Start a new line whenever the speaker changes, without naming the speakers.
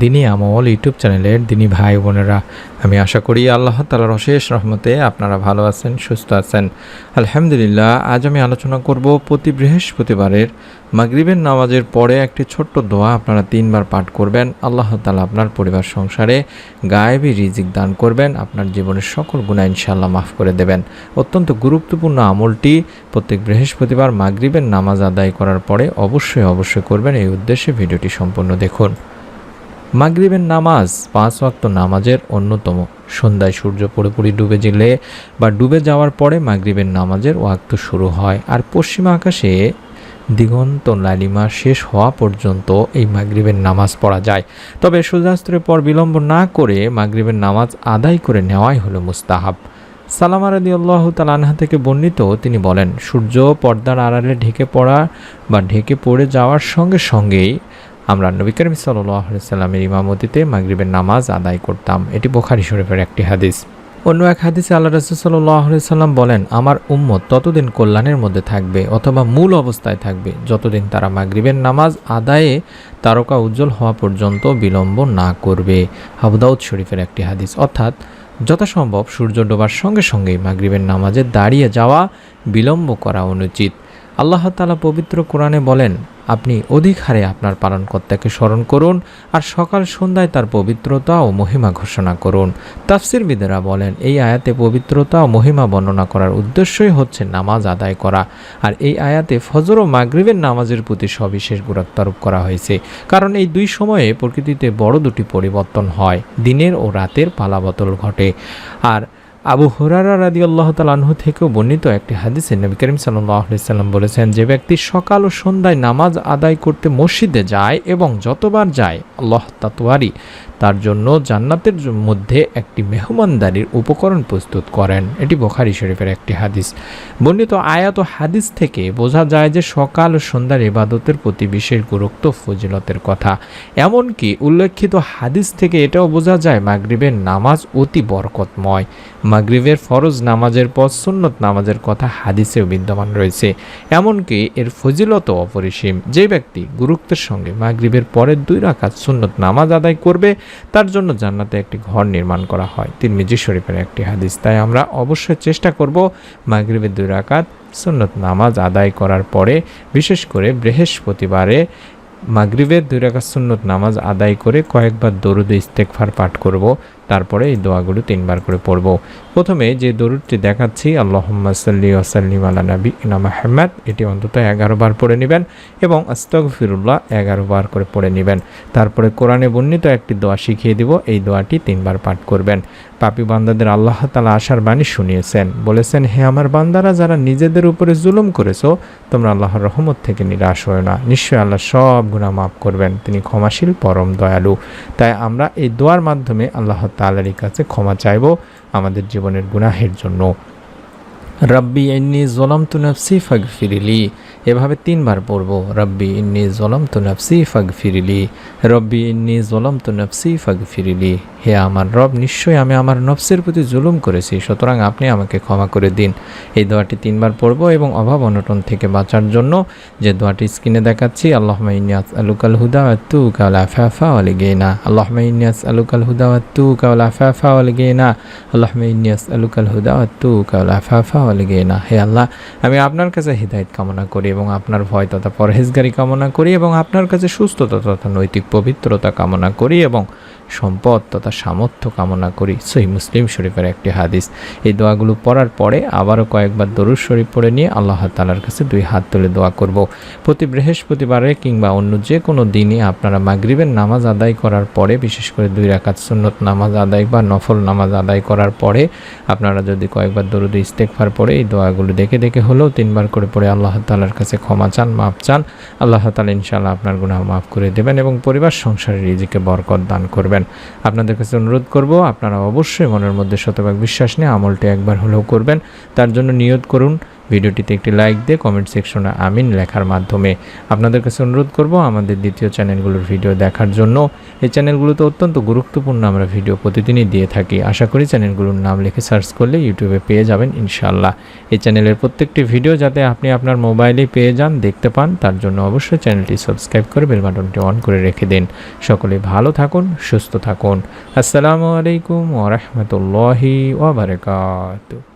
দিনী আমল ইউটিউব চ্যানেলের দিনী ভাই বোনেরা, আমি আশা করি আল্লাহ তালার অশেষ রহমতে আপনারা ভালো আছেন, সুস্থ আছেন। আলহামদুলিল্লাহ, আজ আমি আলোচনা করব প্রতি বৃহস্পতিবারের মাগরিবের নামাজের পরে একটি ছোট্ট দোয়া আপনারা তিনবার পাঠ করবেন। আল্লাহ তালা আপনার পরিবার সংসারে গায়েবি রিজিক দান করবেন, আপনার জীবনের সকল গুণা ইনশাল্লাহ মাফ করে দেবেন। অত্যন্ত গুরুত্বপূর্ণ আমলটি প্রত্যেক বৃহস্পতিবার মাগরিবের নামাজ আদায় করার পরে অবশ্যই অবশ্যই করবেন, এই উদ্দেশ্যে ভিডিওটি সম্পূর্ণ দেখুন। মাগরিবের নামাজ পাঁচ ওয়াক্ত নামাজের অন্যতম। সন্ধ্যায় সূর্য পুরোপুরি ডুবে গেলে বা ডুবে যাওয়ার পরে মাগরিবের নামাজের ওয়াক্ত শুরু হয়। আর পশ্চিম আকাশে দিগন্ত লালিমা শেষ হওয়া পর্যন্ত এই মাগরিবের নামাজ পড়া যায়। তবে সূর্যাস্তের পর বিলম্ব না করে মাগরিবের নামাজ আদায় করে নেওয়াই হলো মুস্তাহাব। সালামা রাদি আল্লাহ তালানহা থেকে বর্ণিত তিনি বলেন, সূর্য পর্দার আড়ালে ঢেকে পড়া বা ঢেকে পড়ে যাওয়ার সঙ্গে সঙ্গেই আমরা নবী করিম সাল্লামের ইমামতিতে মাগরিবের নামাজ আদায় করতাম। এটি বোখারি শরীফের একটি হাদিস। অন্য এক হাদিসে আল্লাহ রসুল সাল্লাম বলেন, আমার উম্মত ততদিন কল্যাণের মধ্যে থাকবে অথবা মূল অবস্থায় থাকবে। যতদিন তারা মাগরিবের নামাজ আদায়ে তারকা উজ্জ্বল হওয়া পর্যন্ত বিলম্ব না করবে। আবুদাউদ শরীফের একটি হাদিস। অর্থাৎ, যথাসম্ভব সূর্য ডোবার সঙ্গে সঙ্গেই মাগরিবের নামাজে দাঁড়িয়ে যাওয়া বিলম্ব করা অনুচিত। আল্লাহ তালা পবিত্র কোরআনে বলেন আপনি অধিক হারে আপনার পালনকর্তাকে স্মরণ করুন আর সকাল সন্ধ্যায় তার পবিত্রতা ও মহিমা ঘোষণা করুন। তাফসির বিদেরা বলেন, এই আয়াতে পবিত্রতা ও মহিমা বর্ণনা করার উদ্দেশ্যই হচ্ছে নামাজ আদায় করা। আর এই আয়াতে ফজর ও মাগরিবের নামাজের প্রতি সবিশেষ গুরুত্ব আরোপ করা হয়েছে। কারণ এই দুই সময়ে প্রকৃতিতে বড় দুটি পরিবর্তন হয়, দিনের ও রাতের পালাবতল ঘটে। আর আবু হুরারা রাদি আল্লাহ তালাহু থেকেও বর্ণিত একটি হাদিসে নবী করিম সাল্লাম বলেছেন, যে ব্যক্তি সকাল ও সন্ধ্যায় নামাজ আদায় করতে মসজিদে যায় এবং যতবার যায়, আল্লাহ তাতোয়ারি তার জন্য জান্নাতের মধ্যে একটি মেহমানদারির উপকরণ প্রস্তুত করেন। এটি বোখারি শরীফের একটি হাদিস। বর্ণিত আয়াত হাদিস থেকে বোঝা যায় যে সকাল ও সন্ধ্যার ইবাদতের প্রতি বিশেষ গুরুত্ব ফজিলতের কথা। এমনকি উল্লেখিত হাদিস থেকে এটাও বোঝা যায় মাগরিবের নামাজ অতি বরকতময়। মাগরিবের ফরজ নামাজের পর সুন্নত নামাজের কথা হাদিসেও বিদ্যমান রয়েছে। এমনকি এর ফজিলতও অপরিসীম। যে ব্যক্তি গুরুত্বের সঙ্গে মাগরিবের পরের দুই রাকাত সুন্নত নামাজ আদায় করবে তার জন্য জান্নাতে একটি ঘর নির্মাণ করা হয়। তিন মিজি শরীফের একটি হাদিস। তাই আমরা অবশ্যই চেষ্টা করব মাগরিবের দুই রাকাত সুন্নত নামাজ আদায় করার পরে, বিশেষ করে বৃহস্পতিবারে মাগরীবের দুই রাকাত সুন্নত নামাজ আদায় করে কয়েকবার দরুদ ইস্তেকফার পাঠ করব। তারপরে এই দোয়াগুলো তিনবার করে পড়ব। প্রথমে যে দরুদটি দেখাচ্ছি, আল্লাহম্মা সাল্লি ওয়াসাল্লিম আলা নবী ইনা মাহমদ এটি অন্তত এগারো বার পড়ে নেবেন এবং আস্তক ফিরুল্লাহ এগারো বার করে পড়ে নেবেন। তারপরে কোরআনে বর্ণিত একটি দোয়া শিখিয়ে দিব, এই দোয়াটি তিনবার পাঠ করবেন। পাপী বান্দাদের আল্লাহ তালা আশার বাণী শুনিয়েছেন। বলেছেন, হে আমার বান্দারা, যারা নিজেদের উপরে জুলুম করেছ, তোমরা আল্লাহর রহমত থেকে নিরাশ হয় না। নিশ্চয়ই আল্লাহ সব গুণা মাফ করবেন। তিনি ক্ষমাশীল, পরম দয়ালু। তাই আমরা এই দোয়ার মাধ্যমে আল্লাহ তালার কাছে ক্ষমা চাইব আমাদের জীবনের গুনাহের জন্য। রব্বি এন্নি জলাম তু নফসি ফিরিলি এভাবে তিনবার পড়ব, রব্বি ইন্নি জলম তু নফসি ফাগ ফিরিলি রব্বি ইন্নি জলম তু নফসি ফাগ ফিরিলি হে আমার রব, নিশ্চয়ই আমি আমার নফসের প্রতি জুলুম করেছি, সুতরাং আপনি আমাকে ক্ষমা করে দিন। এই দোয়াটি তিনবার পড়ব এবং অভাব অনটন থেকে বাঁচার জন্য যে দোয়াটি স্ক্রিনে দেখাচ্ছি আল্লাহ ইনিয়াস আলুকাল হুদা তু কাল আফাফা আলি গেনা। আল্লাহ ইনিয়াস আলুকাল হুদা তু কাল আফাফা আলি গেনা। আল্লাহ ইনিয়াস আলুকাল হুদা তু কাল আফাফা আলি গেনা। হে আল্লাহ, আমি আপনার কাছে হৃদায়ত কামনা করি। এবং আপনার ভয় তথা পরহেজগারি কামনা করি এবং আপনার কাছে সুস্থতা তথা নৈতিক পবিত্রতা কামনা করি এবং সম্পদ তথা সামর্থ্য কামনা করি। সহি মুসলিম শরীফের একটি হাদিস। এই দোয়াগুলো পড়ার পরে আবারও কয়েকবার দরুদ শরীফ পড়ে নিয়ে আল্লাহ তালার কাছে দুই হাত তুলে দোয়া করব। প্রতি বৃহস্পতিবারে কিংবা অন্য যে কোনো দিনই আপনারা মাগরিবের নামাজ আদায় করার পরে, বিশেষ করে দুই রাকাত সুন্নত নামাজ আদায় বা নফল নামাজ আদায় করার পরে, আপনারা যদি কয়েকবার দরুদ ইস্তেকফার পরে এই দোয়াগুলো দেখে দেখে হলেও তিনবার করে পড়ে আল্লাহ তালার কাছে ক্ষমা চান, মাফ চান। আল্লাহ তালা ইনশাআল্লাহ আপনার গুনাহ মাফ করে দেবেন এবং পরিবার, সংসারের নিজেকে বরকত দান করবেন। আপনাদের কাছে অনুরোধ করব, আপনারা অবশ্যই মনের মধ্যে শতভাগ বিশ্বাস নিয়ে আমলটি একবার হলেও করবেন। তার জন্য নিয়ত করুন ভিডিওটিতে একটি লাইক দিয়ে কমেন্ট সেকশনে আমিন লেখার মাধ্যমে আপনাদের কাছে অনুরোধ করব আমাদের দ্বিতীয় চ্যানেলগুলোর ভিডিও দেখার জন্য। এই চ্যানেলগুলোতে অত্যন্ত গুরুত্বপূর্ণ আমরা ভিডিও প্রতিদিনই দিয়ে থাকি। আশা করি চ্যানেলগুলোর নাম লিখে সার্চ করলে ইউটিউবে পেয়ে যাবেন ইনশাল্লাহ এই চ্যানেলের প্রত্যেকটি ভিডিও যাতে আপনি আপনার মোবাইলে পেয়ে যান, দেখতে পান, তার জন্য অবশ্যই চ্যানেলটি সাবস্ক্রাইব করে বেল বাটনটি অন করে রেখে দিন। সকলে ভালো থাকুন, সুস্থ থাকুন। আসসালামু আলাইকুম ওরহমতুল্লাহি ওবরাকাতু